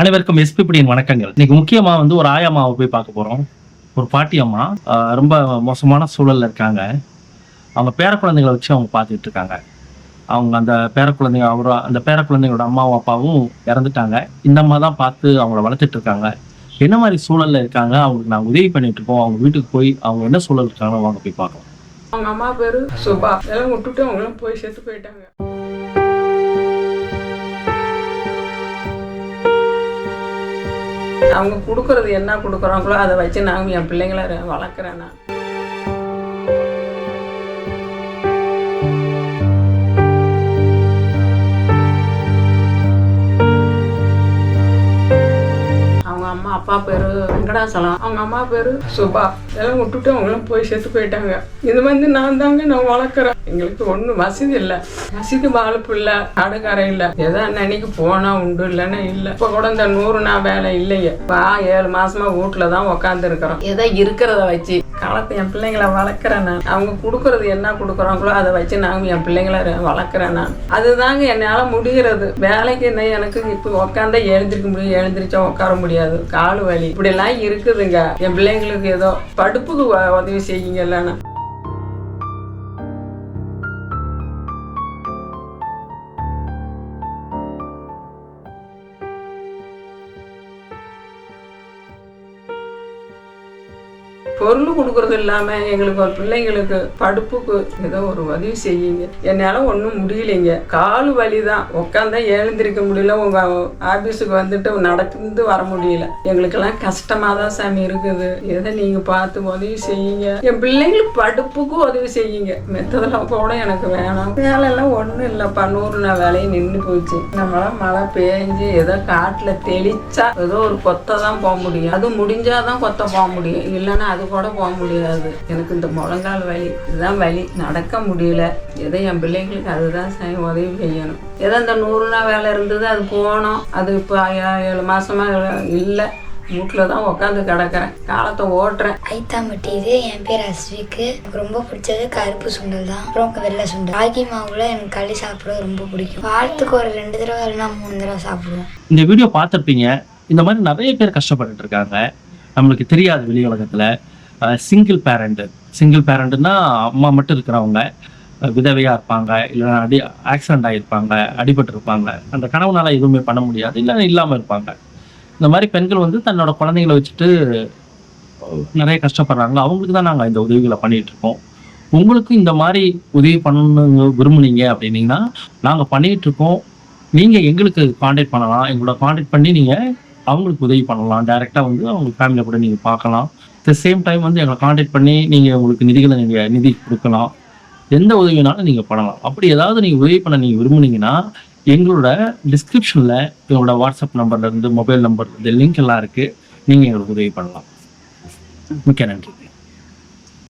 அனைவருக்கும் எஸ்பிபிடியின் வணக்கங்கள். இன்னைக்கு முக்கியமா வந்து ஒரு ஆயாமாவை போய் பார்க்க போறோம். ஒரு பாட்டி அம்மா ரொம்ப மோசமான சூழல்ல இருக்காங்க. அவங்க பேர குழந்தைகளை வச்சு அவங்க பார்த்துட்டு இருக்காங்க. அவங்க அந்த பேர குழந்தைங்க அவரோ அந்த பேர குழந்தைங்களோட அம்மாவும் அப்பாவும் இறந்துட்டாங்க. இந்த அம்மா தான் பார்த்து அவங்கள வளர்த்துட்டு இருக்காங்க. என்ன மாதிரி சூழல்ல இருக்காங்க? அவங்களுக்கு நாங்கள் உதவி பண்ணிட்டு இருக்கோம். அவங்க வீட்டுக்கு போய் அவங்க என்ன சூழல் இருக்காங்க வாங்க போய் பார்க்கலாம். அவங்க அம்மா பேரு சுபா. எல்லாம் விட்டுட்டு அவங்களும் போய் செத்து போயிட்டாங்க. அவங்க கொடுக்கறது என்ன கொடுக்குறாங்களோ அதை வச்சு நாங்கள் என் பிள்ளைங்கள வளர்க்குறேன் நான். அப்பா பேரு வெங்கடாசலம். அவங்க அம்மா பேரு சுபா. எல்லாம் விட்டுட்டு அவங்களும் போய் செத்து போயிட்டாங்க. இது வந்து நான் தாங்க நான் வளர்க்குறேன். எங்களுக்கு ஒன்றும் வசதி இல்லை. வசதி வாழைப்பு இல்லை. அடுக்கரை இல்லை. எதோ அன்னைக்கு போனா உண்டு இல்லைன்னா இல்லை. இப்போ கூட இந்த நூறு நாள் வேலை இல்லைங்க இப்போ ஏழு மாசமா வீட்டில் தான் உக்காந்துருக்குறோம். ஏதோ இருக்கிறத வச்சு. காலத்தை என் பிள்ளைங்களை வளர்க்குறேன் நான். அவங்க கொடுக்கறது என்ன கொடுக்குறாங்களோ அதை வச்சு நாங்கள் என் பிள்ளைங்களை வளர்க்குறேன் நான். அதுதாங்க என்னால் முடிகிறது. வேலைக்கு என்ன எனக்கு? இப்போ உக்காந்தா எழுந்திருக்க முடியும். எழுந்திரிச்சா உட்கார முடியாது. கால் வலி. இப்படிலாம் இருக்குதுங்க. என் பிள்ளைங்களுக்கு ஏதோ படுப்புக்கு உதவி செய்யுங்க இல்லைன்னா. பொருள் கொடுக்கறது இல்லாம எங்களுக்கு ஒரு பிள்ளைங்களுக்கு படுப்புக்கு ஏதோ ஒரு உதவி செய்யுங்க. என்னால ஒன்றும் முடியலைங்க. கால் வலி தான் உட்காந்தா எழுந்திருக்க முடியல. உங்க ஆபீஸுக்கு வந்துட்டு நடந்து வர முடியல. எங்களுக்கெல்லாம் கஷ்டமா தான் சாமி இருக்குது. எதை நீங்க பார்த்து உதவி செய்யுங்க. என் பிள்ளைங்களுக்கு படுப்புக்கு உதவி செய்யுங்க. மெத்ததெல்லாம் கூட எனக்கு வேணாம். வேலையெல்லாம் ஒன்றும் இல்லைப்பா. நூறு நாள் வேலையை நின்று போச்சு. நம்மளாம் மழை பெஞ்சு ஏதோ காட்டில் தெளிச்சா ஏதோ ஒரு கொத்தை தான் போக முடியும். அது முடிஞ்சாதான் கொத்த போக முடியும். இல்லைன்னா அது கூட போக முடியாது. எனக்கு இந்த முழங்கால் வலி இதுதான் வலி. நடக்க முடியல. ஏதோ என் பிள்ளைங்களுக்கு அதுதான் செய்- உதவி செய்யணும். ஏதோ இந்த நூறு நாள் வேலை இருந்தது அது போனோம். அது இப்போ ஏழு மாசமா இல்லை. வீட்டில் தான் உட்காந்து கிடக்கிறேன். காலத்தை ஓட்டுறேன். ஐத்தாம்பட்டி இது என் பேர் அஸ்விக்கு. எனக்கு ரொம்ப பிடிச்சது கருப்பு சுண்டல் தான். அப்புறம் வெள்ளை சுண்டல். ராகி மாவுல எனக்கு களி சாப்பிட ரொம்ப பிடிக்கும். வாரத்துக்கு ஒரு ரெண்டு தடவை இல்லைன்னா மூணு தடவை சாப்பிடுவேன் இந்த வீடியோ பார்த்துருப்பீங்க. இந்த மாதிரி நிறைய பேர் கஷ்டப்பட்டுட்டு இருக்காங்க. நம்மளுக்கு தெரியாது வெளி உலகத்தில். சிங்கிள் பேரண்ட் சிங்கிள் பேரண்ட்டுன்னா அம்மா மட்டும் இருக்கிறவங்க. விதவையாக இருப்பாங்க. இல்லைன்னா அடி ஆக்சிடென்ட் ஆகியிருப்பாங்க அடிபட்டு இருப்பாங்க. அந்த கனவுனால எதுவுமே பண்ண முடியாது. இல்லை இல்லாமல் இருப்பாங்க. இந்த மாதிரி பெண்கள் வந்து தன்னோட குழந்தைங்களை வச்சுட்டு நிறைய கஷ்டப்படுறாங்க. அவங்களுக்கு தான் நாங்கள் இந்த உதவிகளை பண்ணிட்டு இருக்கோம். உங்களுக்கும் இந்த மாதிரி உதவி பண்ணணுங்க விரும்புனீங்க அப்படின்னீங்கன்னா நாங்கள் பண்ணிட்டு இருக்கோம். எங்களுக்கு காண்டாக்ட் பண்ணலாம். எங்களோட காண்டாக்ட் பண்ணி நீங்கள் அவங்களுக்கு உதவி பண்ணலாம். டைரெக்டாக வந்து அவங்க ஃபேமிலியை கூட நீங்கள் பார்க்கலாம். த சேம் டைம் வந்து எங்களை காண்டாக்ட் பண்ணி நீங்கள் உங்களுக்கு நிதிகளை நீங்கள் நிதி கொடுக்கலாம். எந்த உதவினாலும் நீங்கள் பண்ணலாம். அப்படி ஏதாவது நீங்கள் உதவி பண்ண நீங்கள் விரும்புனீங்கன்னா எங்களோட டிஸ்கிரிப்ஷனில் எங்களோட வாட்ஸ்அப் நம்பர்லேருந்து மொபைல் நம்பர் லிங்க் எல்லாம் இருக்குது நீங்கள் எங்களுக்கு உதவி பண்ணலாம். மிக்க நன்றி.